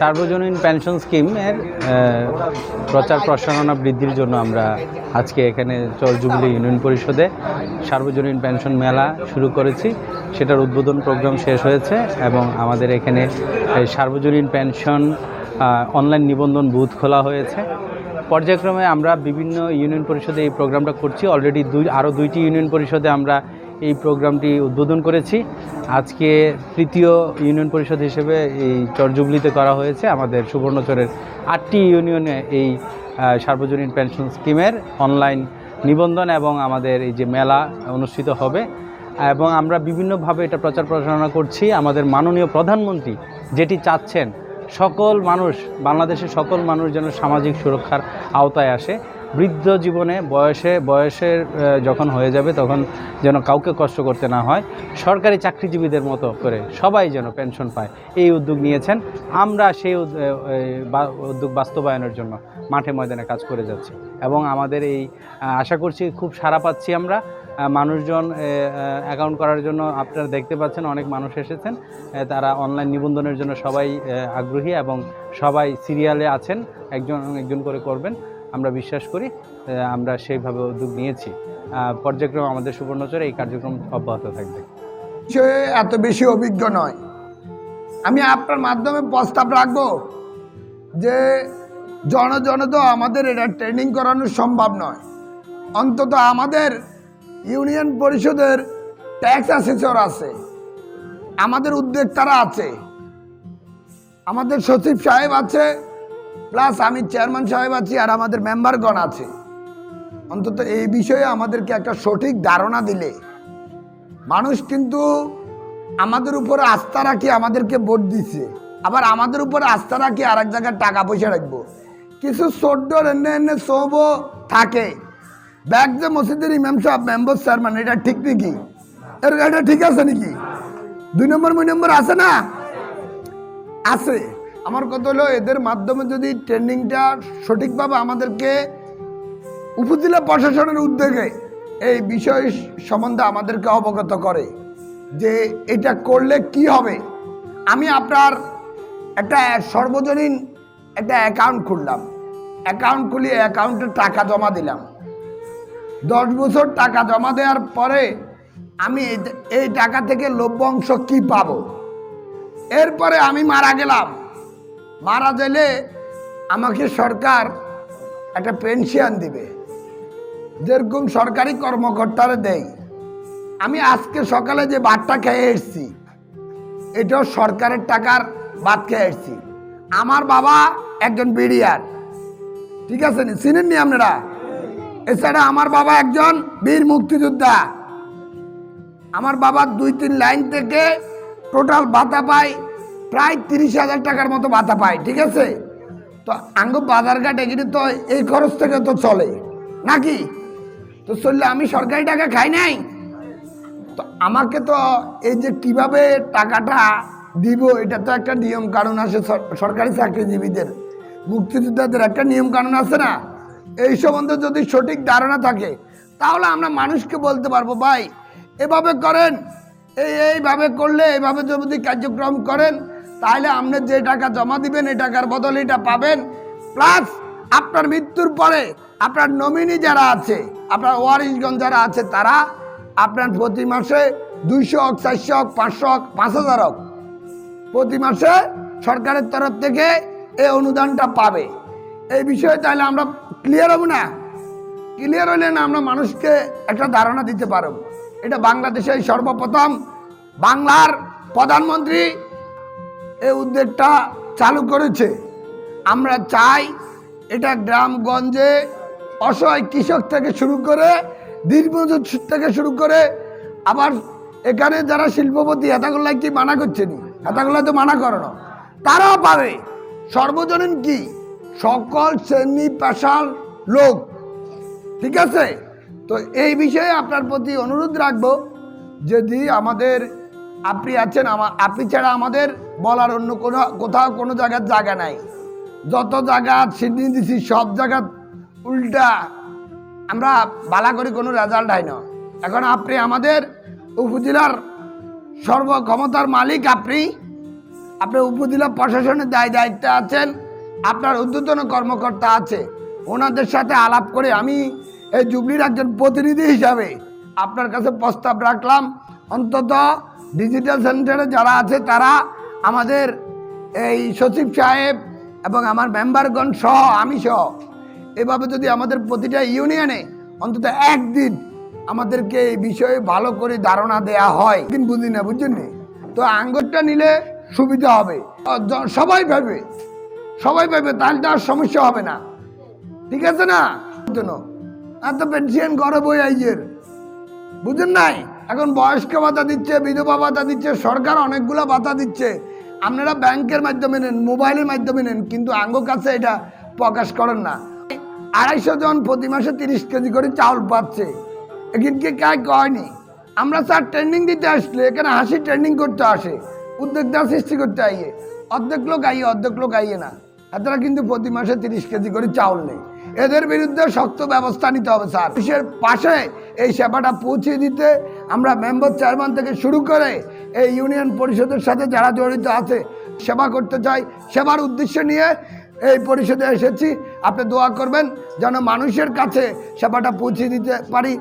সার্বজনীন পেনশন স্কিমের প্রচার প্রসারণা বৃদ্ধির জন্য আমরা আজকে এখানে চর জুবিলি ইউনিয়ন পরিষদে সার্বজনীন পেনশন মেলা শুরু করেছি। সেটার উদ্বোধন প্রোগ্রাম শেষ হয়েছে এবং আমাদের এখানে সার্বজনীন পেনশন অনলাইন নিবন্ধন বুথ খোলা হয়েছে। পর্যায়ক্রমে আমরা বিভিন্ন ইউনিয়ন পরিষদে এই প্রোগ্রামটা করছি। অলরেডি দুই আরও দুইটি ইউনিয়ন পরিষদে আমরা এই প্রোগ্রামটি উদ্বোধন করেছি। আজকে তৃতীয় ইউনিয়ন পরিষদ হিসেবে এই চরজুবলিতে করা হয়েছে আমাদের সুবর্ণচরের আটটি ইউনিয়নে এই সার্বজনীন পেনশন স্কিমের অনলাইন নিবন্ধন এবং আমাদের এই যে মেলা অনুষ্ঠিত হবে। এবং আমরা বিভিন্নভাবে এটা প্রচার প্রচারণা করছি। আমাদের মাননীয় প্রধানমন্ত্রী যেটি চাচ্ছেন, সকল মানুষ, বাংলাদেশের সকল মানুষ যেন সামাজিক সুরক্ষার আওতায় আসে। বৃদ্ধ জীবনে বয়সে, বয়সের যখন হয়ে যাবে তখন যেন কাউকে কষ্ট করতে না হয়, সরকারি চাকরিজীবীদের মতো করে সবাই যেন পেনশন পায়। এই উদ্যোগ নিয়েছেন। আমরা সেই উদ্যোগ বাস্তবায়নের জন্য মাঠে ময়দানে কাজ করে যাচ্ছি এবং আমাদের এই আশা করছি খুব সাড়া পাচ্ছি আমরা। মানুষজন অ্যাকাউন্ট করার জন্য আপনারা দেখতে পাচ্ছেন অনেক মানুষ এসেছেন। তারা অনলাইন নিবন্ধনের জন্য সবাই আগ্রহী এবং সবাই সিরিয়ালে আছেন। একজন একজন করে করবেন। আমরা বিশ্বাস করি আমরা সেইভাবে উদ্যোগ নিয়েছি। পর্যায়ক্রমে আমাদের সুবর্ণচরে এই কার্যক্রম অব্যাহত থাকবে। বিষয়ে এত বেশি অভিজ্ঞ নয়। আমি আপনার মাধ্যমে প্রস্তাব রাখব যে জন জন তো আমাদের এটা ট্রেনিং করানো সম্ভব নয়। অন্তত আমাদের ইউনিয়ন পরিষদের ট্যাক্স অ্যাসেসর আছে, আমাদের উদ্যোক্তারা আছে, আমাদের সচিব সাহেব আছে প্লাস আমি চেয়ারম্যান সাহেব আছি আর আমাদের মেম্বারগণ আছে। অন্তত এই বিষয়ে আমাদেরকে একটা সঠিক ধারণা দিলে। মানুষ কিন্তু আমাদের উপর আস্থা রাখি, আমাদেরকে ভোট দিচ্ছে আবার আমাদের উপর আস্থা রাখি আর এক জায়গায় টাকা পয়সা রাখব। কিছু ছোট্ট এনে এনে সব থাকে। ব্যাগ যে মসজিদের ইমাম সাহেব মেম্বার চেয়ারম্যান এটা ঠিক নাকি? এটা ঠিক আছে নাকি? দুই নম্বর দুই নম্বর আছে না? আছে। আমার কথা হলো, এদের মাধ্যমে যদি ট্রেনিংটা সঠিকভাবে আমাদেরকে উপজেলা প্রশাসনের উদ্যোগে এই বিষয় সম্বন্ধে আমাদেরকে অবগত করে যে এটা করলে কি হবে। আমি আপনার একটা সর্বজনীন একটা অ্যাকাউন্ট খুললাম। অ্যাকাউন্ট খুলিয়ে অ্যাকাউন্টে টাকা জমা দিলাম। দশ বছর টাকা জমা দেওয়ার পরে আমি এই- টাকা থেকে লভ্য অংশ কী পাবো? এরপরে আমি মারা গেলাম। মারা গেলে আমাকে সরকার একটা পেনশন দিবে। যেরকম সরকারি কর্মকর্তারা দেয়। আমি আজকে সকালে যে ভাতটা খেয়ে এসছি, এটাও সরকারের টাকার ভাত খেয়ে এসছি। আমার বাবা একজন বিড়িয়ার। ঠিক আছে নি? চিনেননি আপনারা? এছাড়া আমার বাবা একজন বীর মুক্তিযোদ্ধা। আমার বাবা দুই তিন লাইন থেকে টোটাল ভাতা পায় প্রায় তিরিশ হাজার টাকার মতো ভাতা পায়, ঠিক আছে? তো আঙ্গ বাজারঘাট এখানে তো এই খরচ থেকে তো চলে, নাকি? তো চললে আমি সরকারি টাকা খাই নাই? তো আমাকে তো এই যে কীভাবে টাকাটা দিব, এটা তো একটা নিয়ম কানুন আছে, সর- সরকারি চাকরিজীবীদের, মুক্তিযোদ্ধাদের একটা নিয়ম কানুন আছে না? এই সম্বন্ধে যদি সঠিক ধারণা থাকে, তাহলে আমরা মানুষকে বলতে পারব, ভাই, এভাবে করেন, এই, এইভাবে করলে এইভাবে যদি কার্যক্রম করেন তাহলে আপনি যে টাকা জমা দিবেন, এই টাকার বদলে এটা পাবেন। প্লাস আপনার মৃত্যুর পরে আপনার নমিনি যারা আছে, আপনার ওয়ারিশগঞ্জ যারা আছে, তারা আপনার প্রতি মাসে দুইশো হোক, চারশো হোক, পাঁচশো হোক, পাঁচ হাজার হোক, প্রতি মাসে সরকারের তরফ থেকে এই অনুদানটা পাবে। এই বিষয়ে তাহলে আমরা ক্লিয়ার হব না? ক্লিয়ার হলে না আমরা মানুষকে একটা ধারণা দিতে পারব। এটা বাংলাদেশে সর্বপ্রথম বাংলার প্রধানমন্ত্রী এই উদ্যোগটা চালু করেছে। আমরা চাই এটা গ্রামগঞ্জে অসহায় কৃষক থেকে শুরু করে দীর্ঘমজুর থেকে শুরু করে আবার এখানে যারা শিল্পপতি হেতাগুল্লা কি মানা করছে নি? হেতাগুল্লা তো মানা করো না। তারাও পাবে সর্বজনীন কি? সকল শ্রেণি পেশার লোক। ঠিক আছে? তো এই বিষয়ে আপনার প্রতি অনুরোধ রাখব, যদি আমাদের আপনি আছেন আমা- আপনি ছাড়া আমাদের বলার অন্য কোনো কোথাও কোনো জায়গার জায়গা নাই। যত জায়গা সিডনি দিছি, সব জায়গা উল্টা। আমরা বালা করে কোনো রেজাল্ট হয় না। এখন আপনি আমাদের উপজেলার সর্বক্ষমতার মালিক আপনি। আপনার উপজেলা প্রশাসনের দায় দায়িত্বে আছেন। আপনার ঊর্ধ্বতন কর্মকর্তা আছে। ওনাদের সাথে আলাপ করে আমি এই জুবলির একজন প্রতিনিধি হিসাবে আপনার কাছে প্রস্তাব রাখলাম। অন্তত ডিজিটাল সেন্টারে যারা আছে, তারা আমাদের এই সচিব সাহেব এবং আমার মেম্বারগণ সহ, আমি সহ, এভাবে যদি আমাদের প্রতিটা ইউনিয়নে অন্তত একদিন আমাদেরকে এই বিষয়ে ভালো করে ধারণা দেয়া হয় কিন্তু বুঝি না, বুঝছেন? তো আঙ্গুরটা নিলে সুবিধা হবে। সবাই পাবে সবাই পাবে তাহলে তো আর সমস্যা হবে না। ঠিক আছে না? জন্য আর তো পেনশন করে বই আইজের। বুঝেন নাই? এখন বয়স্ক ভাতা দিচ্ছে, বিধবা ভাতা দিচ্ছে, সরকার অনেকগুলো ভাতা দিচ্ছে। আপনারা ব্যাংকের মাধ্যমে নেন, মোবাইলের মাধ্যমে নেন, কিন্তু আঙ্গ কাছে এটা প্রকাশ করেন না। আড়াইশো জন প্রতি মাসে তিরিশ কেজি করে চাউল পাচ্ছে। এখানকে কায় কয়নি আমরা স্যার ট্রেনিং দিতে আসলে, এখানে হাসি ট্রেনিং করতে আসে। উদ্যোক্তা সৃষ্টি করতে আইয়ে। অর্ধেক লোক আইয়ে, অর্ধেক লোক আইয়ে না। এতটা কিন্তু প্রতি মাসে তিরিশ কেজি করে চাউল নেই এদের বিরুদ্ধে শক্ত ব্যবস্থা নিতে হবে, স্যার। পুলিশের পাশে এই সেবাটা পৌঁছে দিতে আমরা মেম্বার চেয়ারম্যান থেকে শুরু করে এই ইউনিয়ন পরিষদের সাথে যারা জড়িত আছে, সেবা করতে চাই। সেবার উদ্দেশ্য নিয়ে এই পরিষদে এসেছি। আপনি দোয়া করবেন যেন মানুষের কাছে সেবাটা পৌঁছে দিতে পারি।